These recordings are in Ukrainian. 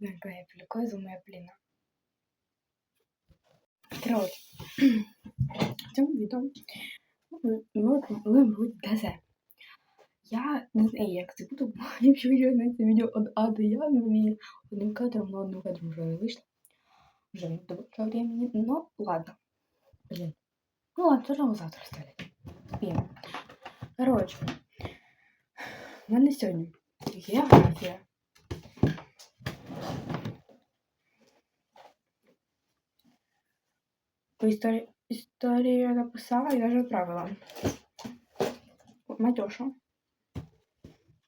Какая глюкоза бліна. Коротше, в цьому відео ми, будуть ДЗ. Я не знаю, як це буду, якщо я на це відео від А до Я, вмію одним кадром, но одним кадром вже не вийшло. Вже не до времени, но ладно. Блин. Ну ладно, тоже его завтра. Блин. Короче, у мене сьогодні географія. По історії, історію я написала і навіть відправила. Матюша.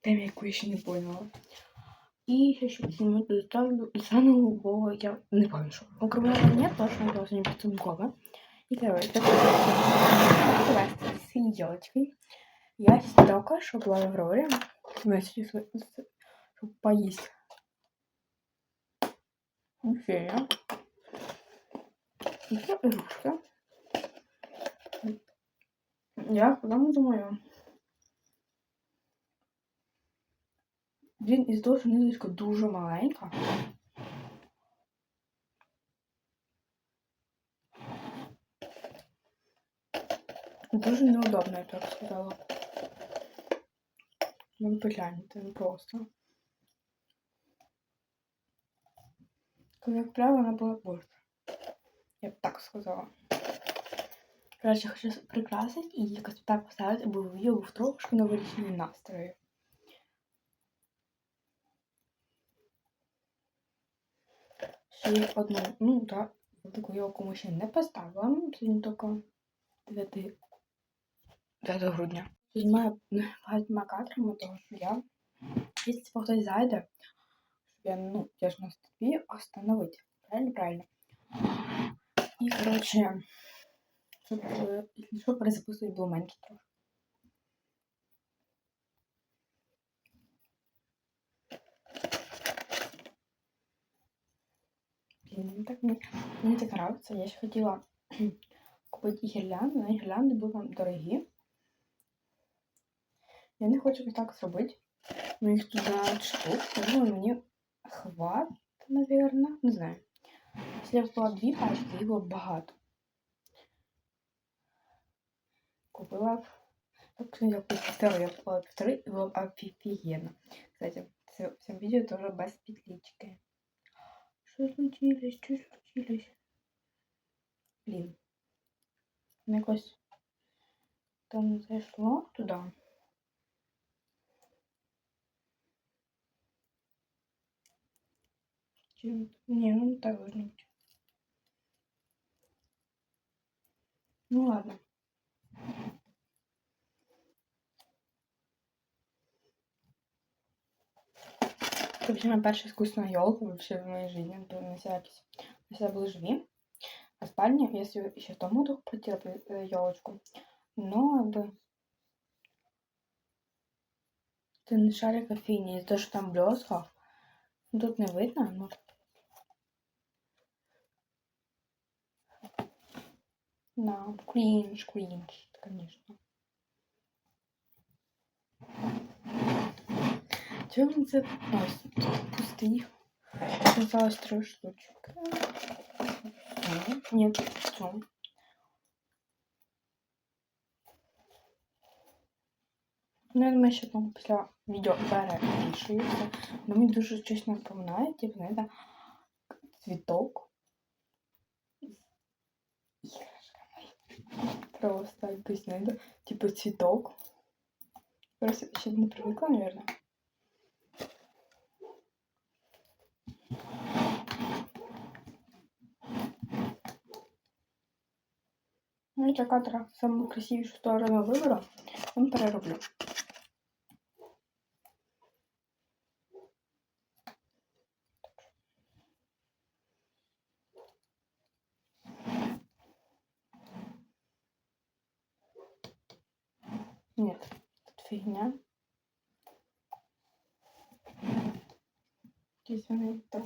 Тем, яку я ще не поняла. І ще щось зніму доставлю заново, бо я не пам'ятаю, що. Окремого нет, тому що я не підсумкова. І короче, так вести з цією дівчинкою. Я только що була в Аврорі. Вместе щоб поїсти. Фея. Це игрушка. Я потом думаю. Блін, із того, що низочка дуже маленька. Дуже неудобно, я так сказала. Ну, погляньте, ну просто. Як правило, вона була більше. Я б так сказала. Коротше, хочу прикрасити і якось так поставити, аби відео був трошки на вирішенні настрою. Ще одну, ну так, таку йолку ми ще не поставила. Ну, Сьогодні тільки 9, 9 грудня. Знімаю багатьма кадрами, тому що я, якщо хтось зайде, я, ну, я ж на стопі остановити. Правильно, правильно. І, коротше, щоб, е, якщо що, перезаписую блуменки трохи. Ну так мені, мені так нравиться. Я ще хотіла купити гірлянди, але гірлянди були дорогі. Я не хочу так зробити. У них тут 12 штук. Я думаю, мені хватить, наверное. Не знаю. Якщо купила дві пачки, їх було багато. Купила. Так, я купила я купила півтори і було офігенно. Кстати, в цьому відео теж без петлички. Що случилось? Що случилось? Блін. Воно якось там зайшло туди. Чем? Не, ну так должно Ну ладно. Это вообще моя первая искусственная елка вообще в моей жизни. Это на всякий. Мы всегда были живи. А спальня, если еще в том году хотела елочку. Но как бы это не шарик кофейни, из-за того, что там блесков. Тут не видно, но Да, кринж, кринж, конечно. Чего он це ось тут пустий? Осталось. Нет, все. Ну, я думаю, що там після відео перепишується. Но мені дуже щось напоминає, типу, знаєте, цвіток. Просто якийсь знайду. Типу цветок. Просто еще не привыкла, наверное. Ну, я кадра самую красивішу сторону вибору, він перероблю. Нет, тут фигня. Здесь она так.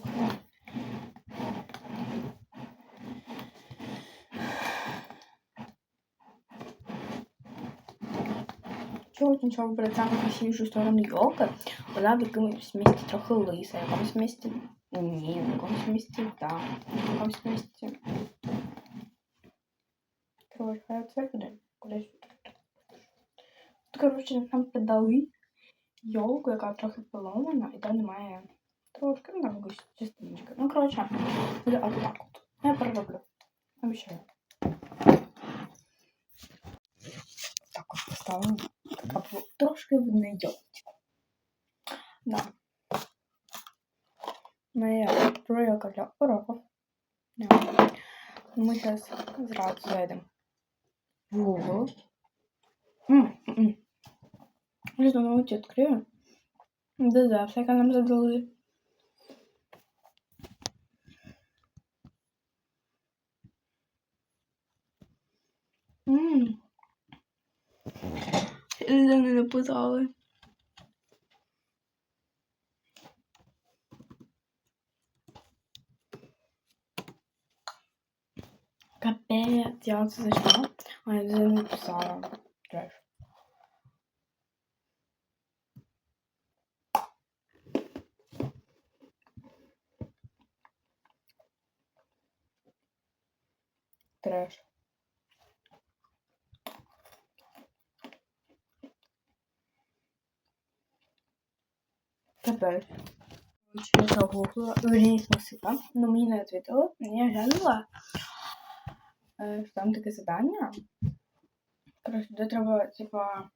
Чого нічого вибрати саму красивішу сторону йолки, вона в якомусь місці трохи лиса, в якомусь місці Ні, на якомусь місці, так. На якомусь місці. Кудись. Тут, коротше, нам продали йолку, яка трохи поломана, і там немає трошки, ну там якось частиночка. Ну, коротше, буде отак от. Я перероблю. Обіцяю. Так от поставимо. Була трошки в неї. Да. Моя проявка для уроків. Да. Ми зараз зразу зайдемо в Google. Я знову відкрию. Де завтра, яка нам задали. Ммм. Не написали. Капець, я це зайшла, а я це не. Треш. Треш. Капець. Я загуглила, вернее, спросила, но мені не ответила. Я глянула, е, що там таке задання. Коротше, де треба, типа,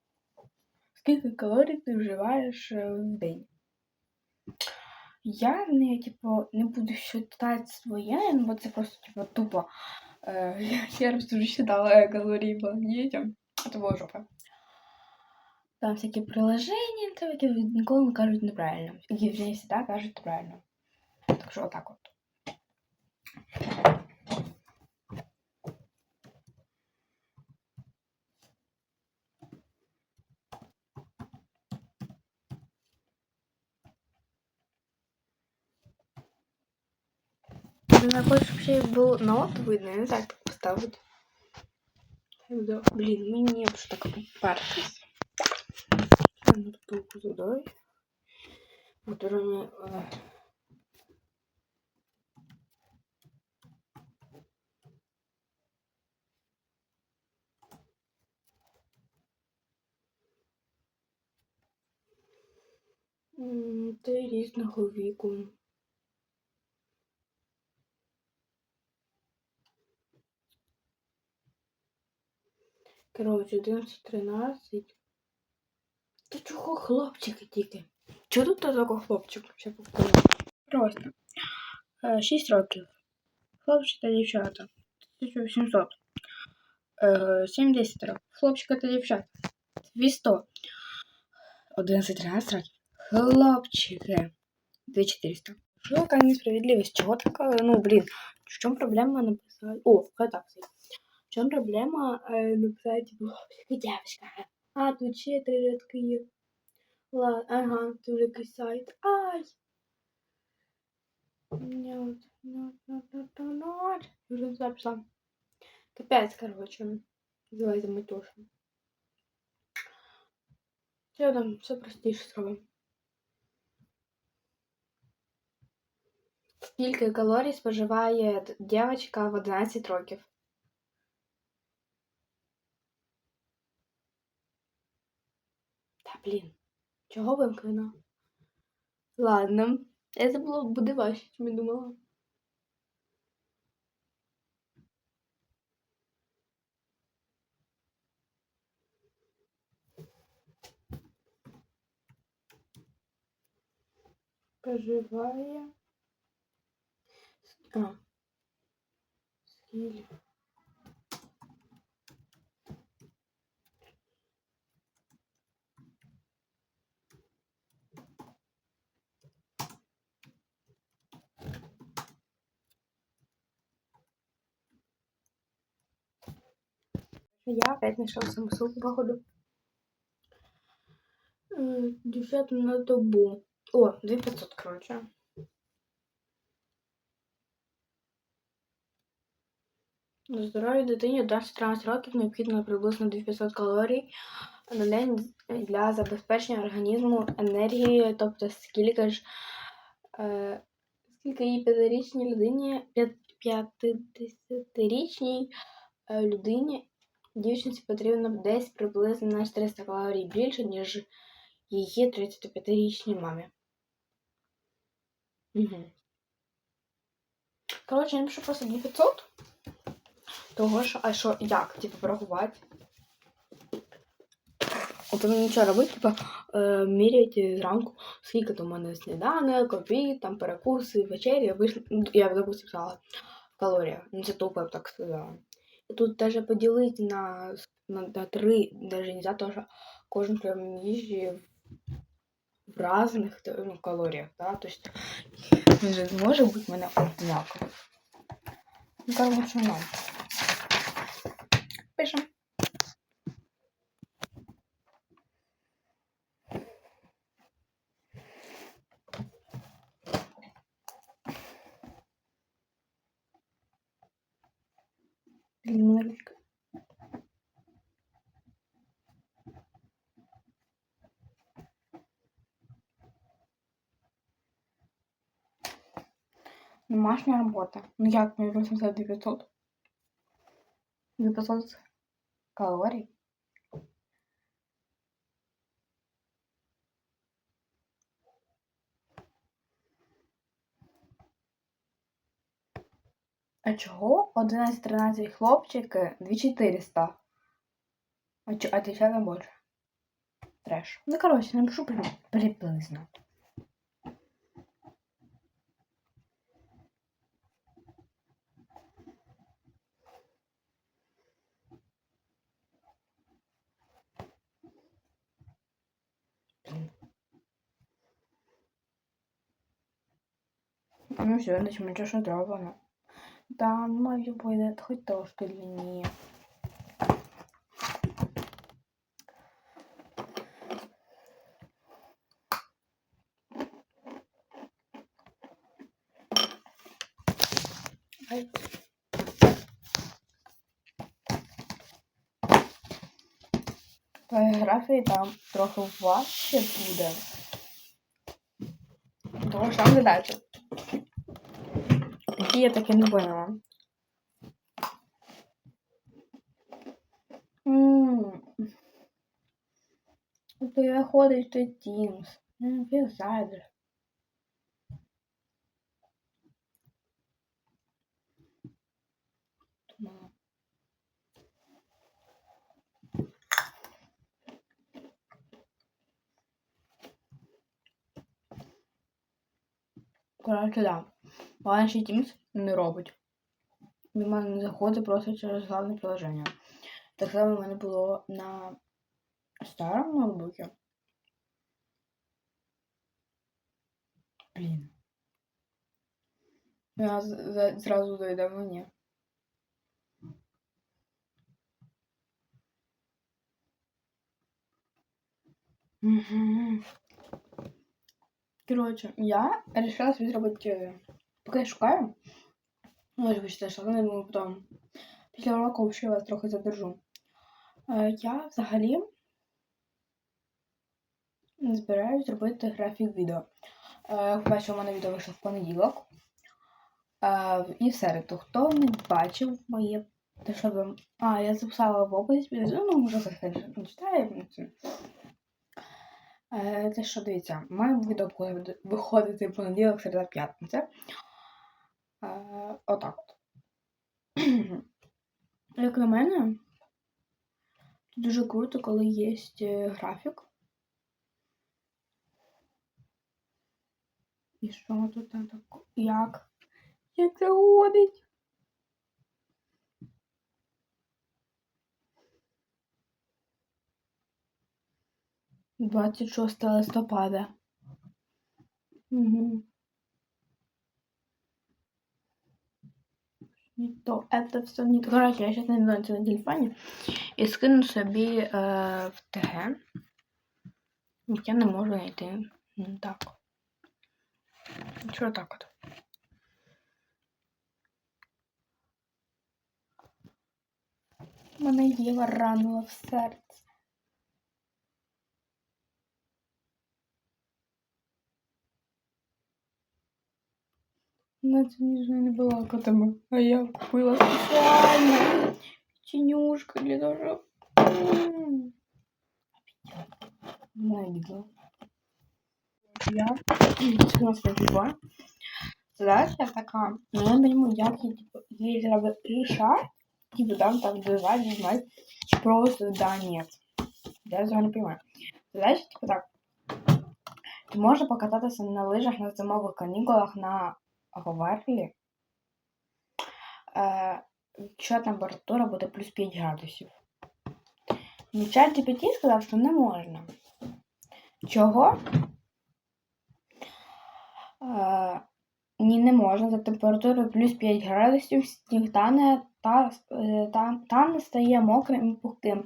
скільки калорій ти вживаєш е, в день. Я не, типу, не буду считати своє, ну, бо це просто, типу, тупо. Е, я, я просто вже считала калорії дітям, то була жопа. Там всякі приложення, то які ніколи не кажуть неправильно. Які вже не завжди кажуть правильно. Так що отак от. Я хочу, щоб ще й було нот видно, я не знаю, як поставити. Блін, мені вже так попертись на бутылку с водой, которыми э, м, Ти різного віку. Коротше, 11-13. Чого хлопчики тільки? Чого тут такого хлопчик? Просто. Е, 6 років. Хлопчик та дівчата. 1800. Е, 70 років. Хлопчика та дівчата. 200. 11-13 років. Хлопчики. 2400. Що яка несправедливість? Чого така? Ну, блін. В чому проблема написати? О, так. В чому проблема е, написати, типу, хлопчик і дівчинка? А, тут ще три рядки. Ладно, ага, тут якийсь сайт. Ай! Нет, нет, нет, нет, нет. Уже туда пішла. Капець, короче. Давай заметушим. Все там, все простіше зробимо. Скільки калорій споживає дівчинка в 11 років? Та блін, чого вимкнено? Ладно, це було буде важче, чим я думала. Проживає. А. Скільки? Я опять нашел ссылку, походу. Э, на добу. О, 2500, короче. Здоров'я дитині 11-13 років необхідно приблизно 2500 калорій на день для забезпечення організму енергії, тобто скільки ж, е, скільки їй п'ятирічній людині, п'ятидесятирічній е, людині дівчинці потрібно десь приблизно на 400 калорій більше, ніж її 35-річній мамі. Угу. Коротше, я напишу просто 900. Того що, а що, як, типу, порахувати? От мені нічого робити, типу, е, міряти зранку, скільки там у мене сніданок, обід, там перекуси, вечері, вийшли, ну, я допустим писала в ну це тупо я б так сказала. І тут даже поділити на, на, на три, даже нельзя, тому що кожен прям їжі в, в разних ну, калоріях, да? Тобто він же не може бути в мене однаковий. Ну, короче, ну. Домашняя работа. Ну як мені 800 900? 900 калорій. А чого 11-13 хлопчики 2400? А, чо, а дівчата більше? Треш. Ну, коротше, напишу при- приблизно. Ну все, значить мені що зроблено. Да, маю буде хоч трошки длинніє. Ай. Фотографії там трохи важче буде. Тому що там задача. Які я таки не поняла. Ммм. Переходить в той Teams. Ну, Візайдер. Думала. Коротше, да. Маленький Teams не робить. Він в мене не заходить просто через головне приложення. Так само в мене було на старому ноутбуці. Блін. Я з- з- зразу дойде мені. Мгм. Коротше, я решила собі зробити, е, поки я шукаю. Ну, я вибачте, що не думаю потім. Після уроку ще вас трохи задержу. Е, Я взагалі збираюсь зробити графік відео. Е, По-перше, у мене відео вийшло в понеділок. Е, І в середу. Хто не бачив моє. Те, що ви... А, я записала в описі, ну, може, захочете, почитає. Е, Це що, дивіться, має відео буде виходити в понеділок, середа, п'ятниця. Е, Отак от. Як на мене, дуже круто, коли є е, графік. І що тут там так? Як? Як це ходить? Двадцять шостого листопада. Угу. То, это все не. Короче, я сейчас найду это на телефоне и скину собі е, в ТГ. Я не можу знайти. Так. Що так от? Мене Єва ранила в серце. Вона це ніжно не балакатиме. А я купила спеціально тінюшка для того, щоб... М. Ненавиджу. Я у нас погибла. Задача така, ну я не пойму, як її, типу, її треба рішати, типу, там, там, дожать, знімати, чи просто да, нет. Я цього не понимаю. Задача, типу, так. Чи можна покататися на лижах на зимових канікулах на Говерлі? Е, якщо температура буде плюс 5 градусів. Ну, чат GPT сказав, що не можна. Чого? Е, ні, не можна. За температурою плюс 5 градусів сніг тане та, е, та, та не стає мокрим і пухким.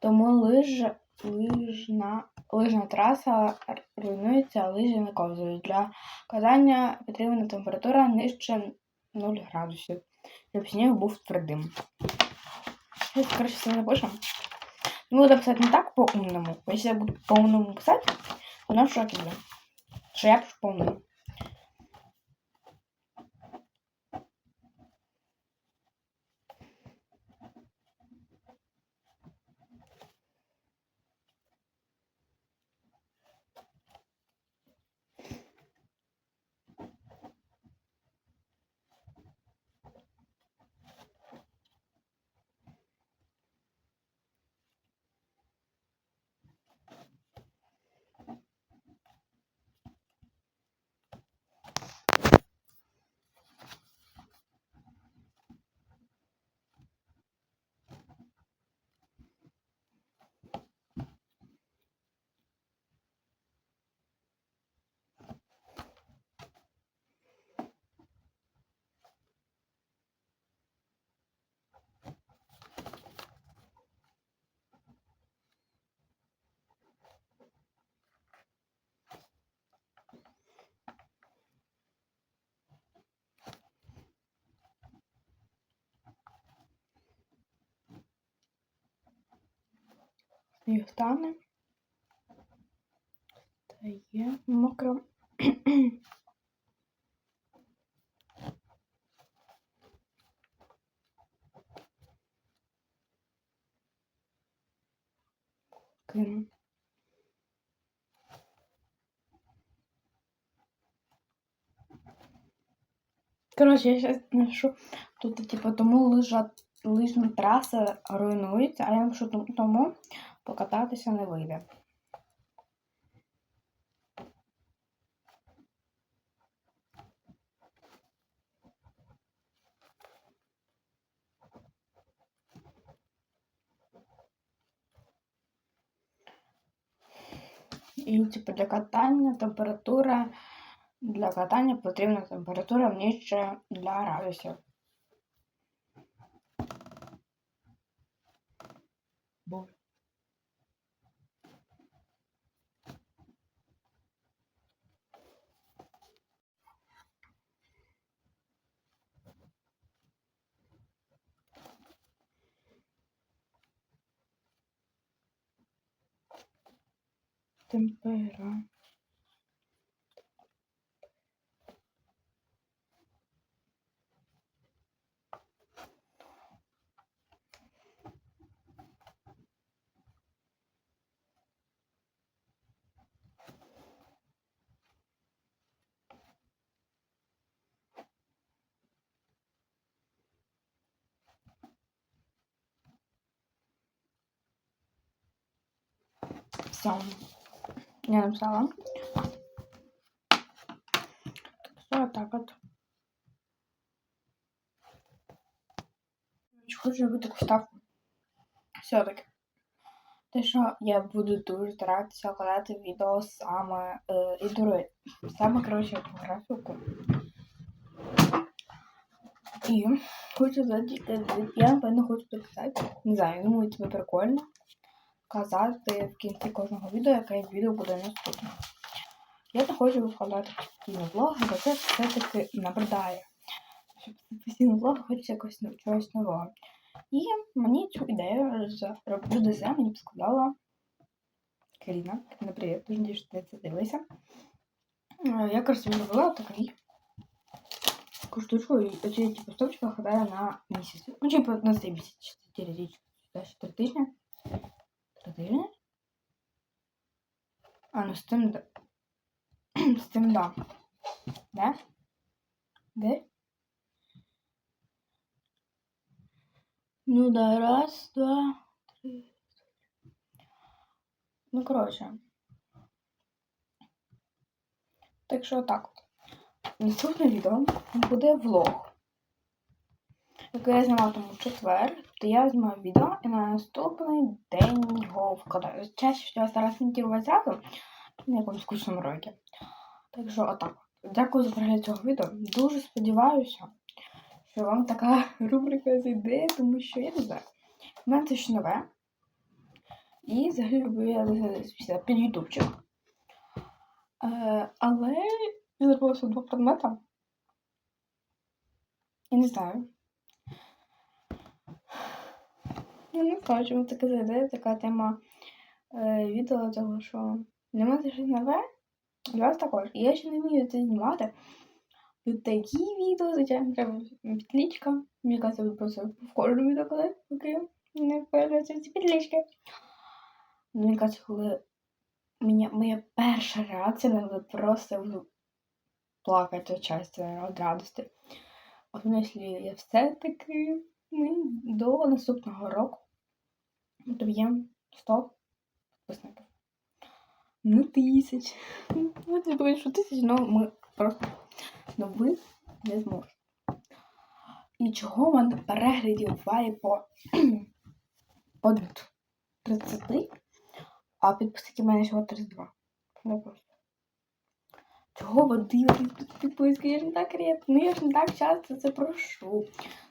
Тому лиж, лижна, лижна траса руйнується, а лижі не ковзають. Для казання потрібна температура нижче 0 градусів, щоб сніг був твердим. Короче, все запишем. Ну, буду писати не так по-умному. Если я буду по-умному писати, то нам в шоке буде. Що я пишу по-умному. Сніг тане. Та є мокро. Кину. Короче, я сейчас напишу, тут типа тому лижа, лижна траса руйнується, а я напишу тому покататися не вийде. І типу для катання температура для катання потрібна температура нижче для градусів. Боже. Темпера. Все. Я написала. Все так от. Хочу зробити таку ставку. Все-таки. Те, що я буду дуже старатися вкладати відео саме е, і дури. Саме, коротше, по графіку. І хочу сказати, е, я напевно хочу дописати. Не знаю, думаю, це прикольно. Казати в кінці кожного відео, яке відео буде наступне. Я хочу викладати постійно влоги, бо це все-таки набридає. Щоб постійно влог хочеться якось ну- чогось нового. І мені цю ідею роблю ДЗ мені підсказала Каріна. Каріна, привіт, дуже надіюсь, що ти це дивишся. Е, Я, коротше, зробила такий таку штучку, типу стопчика хватає на місяць. Ну, типу, на цей місяць. 4 тижні. 4 тижні. 3 тижні? А, ну з тим, да. з тим, да. Де? Де? Ну да, раз, два, три. Ну, коротше. Так що так от. Наступне відео буде влог. Яке я зніматиму в четвер, то я знімаю відео і на наступний день його вкладаю. Чаще всього стараюсь монтувати зразу на якомусь скучному році. Так що отак. Дякую за перегляд цього відео. Дуже сподіваюся, що вам така рубрика зайде, тому що я не знаю. У мене це ще нове. І взагалі люблю я під ютубчик. Е, але я забулася два предмета. Я не знаю. Знаю, чому таке зайде, така тема е, відео, того що це щось нове, для вас також. І я ще не вмію це знімати. Тут такі відео, звичайно, треба підлічка. Мені кажеться, ви просто в кожному відео, коли поки не появляються ці підлічки. Мені кажеться, коли Меня, моя перша реакція на просто плакати від щастя, від радості. От ну, якщо я все-таки ми до наступного року доб'ємо 100 підписників. Ну, тисяч. Ну, ти думаєш, що тисяч, але ми просто ну, ви не зможете. І чого в мене переглядів буває по, по 30? А підписники в мене всього 32. Ну просто. Чого ви дивитесь підписки? Я ж не так рідко. Ну я ж не так часто це прошу.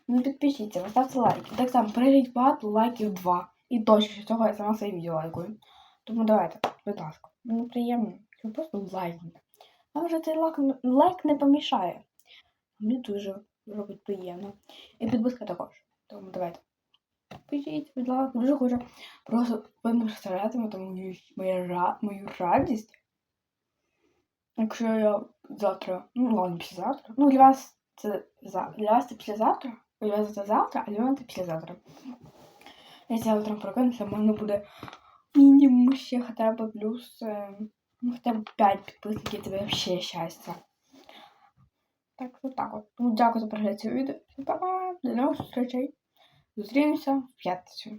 Ну підпишіться, поставте лайки. Так само перейдіть багато лайків 2. І точно цього я сама своє відео лайкую. Тому давайте, будь ласка. Мені приємно. Що просто лайкнете. Вам вже цей лайк, лайк не помішає. Мені дуже робить приємно. І підписка також. Тому давайте. Пишіть, будь ласка, дуже хочу. Просто ви не представляєте мою, мою, мою радість. Якщо я завтра, ну ладно, післязавтра. Ну, для вас це за для вас це післязавтра, для вас це завтра, а для мене це післязавтра. Якщо завтра прокинуся, в мене буде мінімум ще хоча б плюс ну, хоча б 5 підписників, це взагалі щастя. Так, що так от. Ну, дякую за перегляд цього відео. Па-па! До нових зустрічей! Зустрінемося в п'ятницю.